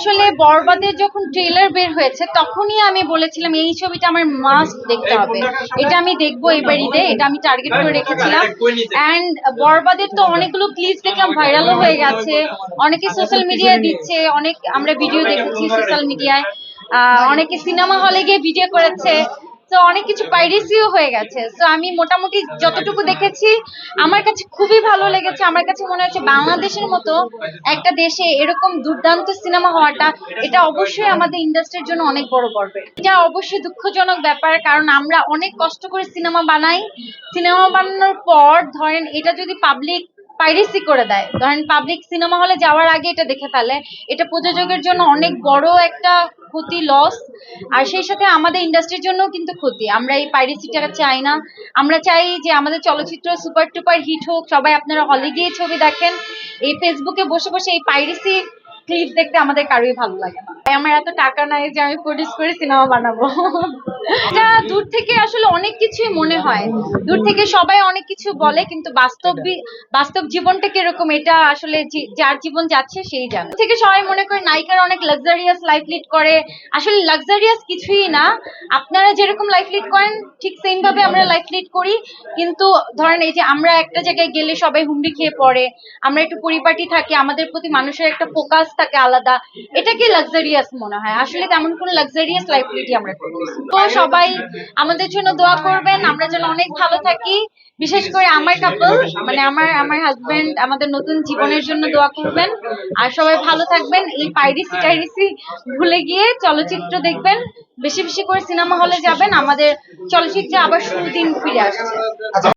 আসলে বরবাদের যখন ট্রেলার বের হয়েছে, তখনই আমি বলেছিলাম, এই ছবিটা আমার মাস্ট দেখতে হবে। এটা আমি দেখব এবার ঈদে এটা আমি টার্গেট করে রেখেছিলাম। অ্যান্ড বরবাদের তো অনেকগুলো ক্লিপস দেখলাম ভাইরালও হয়ে গেছে। অনেকে সোশ্যাল মিডিয়ায় দিচ্ছে, অনেক আমরা ভিডিও দেখেছি সোশ্যাল মিডিয়ায় অনেকে সিনেমা হলে গিয়ে ভিডিও করেছে। তো অনেক কিছু পাইরেসিও হয়ে গেছে। তো আমি মোটামুটি যতটুকু দেখেছি, আমার কাছে খুবই ভালো লেগেছে। আমার কাছে মনে হচ্ছে বাংলাদেশের মতো একটা দেশে এরকম দুর্দান্ত সিনেমা হওয়াটা, এটা অবশ্যই আমাদের ইন্ডাস্ট্রির জন্য অনেক বড় গর্বের এটা অবশ্যই দুঃখজনক ব্যাপার, কারণ আমরা অনেক কষ্ট করে সিনেমা বানাই। সিনেমা বানানোর পর, ধরেন, এটা যদি পাবলিক পাইরেসি করে দেয়। ধরেন পাবলিক সিনেমা হলে যাওয়ার আগে এটা দেখে ফেলে। এটা প্রযোজকের জন্য অনেক বড় একটা ক্ষতি লস আর সেই সাথে আমাদের ইন্ডাস্ট্রির জন্য কিন্তু ক্ষতি। আমরা এই পাইরেসিটা চাই না। আমরা চাই যে আমাদের চলচ্চিত্র সুপার টুপার হিট হোক, সবাই আপনারা হলে গিয়ে ছবি দেখেন। এই ফেসবুকে বসে বসে এই পাইরেসি ক্লিপ দেখতে আমাদের কারোই ভালো লাগে না। আমার এত টাকা নাই যে আমি প্রডিউস করে সিনেমা বানাবো। এটা দূর থেকে আসলে অনেক কিছুই মনে হয়। দূর থেকে সবাই অনেক কিছু বলে, কিন্তু বাস্তব বাস্তব জীবনটা কীরকম, এটা আসলে যার জীবন যাচ্ছে সেই জানে। থেকে সবাই মনে করে নায়িকারা অনেক লাক্সারিয়াস লাইফ লিড করে। আসলে লাক্সারিয়াস কিছুই না। আপনারা যেরকম লাইফ লিড করেন, ঠিক সেম ভাবে আমরা লাইফ লিড করি। কিন্তু ধরেন এই যে আমরা একটা জায়গায় গেলে সবাই হুমড়ি খেয়ে পড়ে, আমরা একটু পরিপাটি থাকি, আমাদের প্রতি মানুষের একটা ফোকাস থাকে আলাদা। এটাকে লাক্সারিয়াস মনে হয়। আসলে তেমন কোনো লাক্সারিয়াস লাইফ লিডই আমরা করি তো সবাই আমাদের জন্য দোয়া করবেন, আমরা যেন অনেক ভালো থাকি। বিশেষ করে আমার কাপল মানে আমার আমার হাজবেন্ড আমাদের নতুন জীবনের জন্য দোয়া করবেন। আর সবাই ভালো থাকবেন। এই পাইরিসি টাইরিসি ভুলে গিয়ে চলচ্চিত্র দেখবেন। বেশি বেশি করে সিনেমা হলে যাবেন। আমাদের চলচ্চিত্রে আবার শুরু দিন ফিরে আসছে।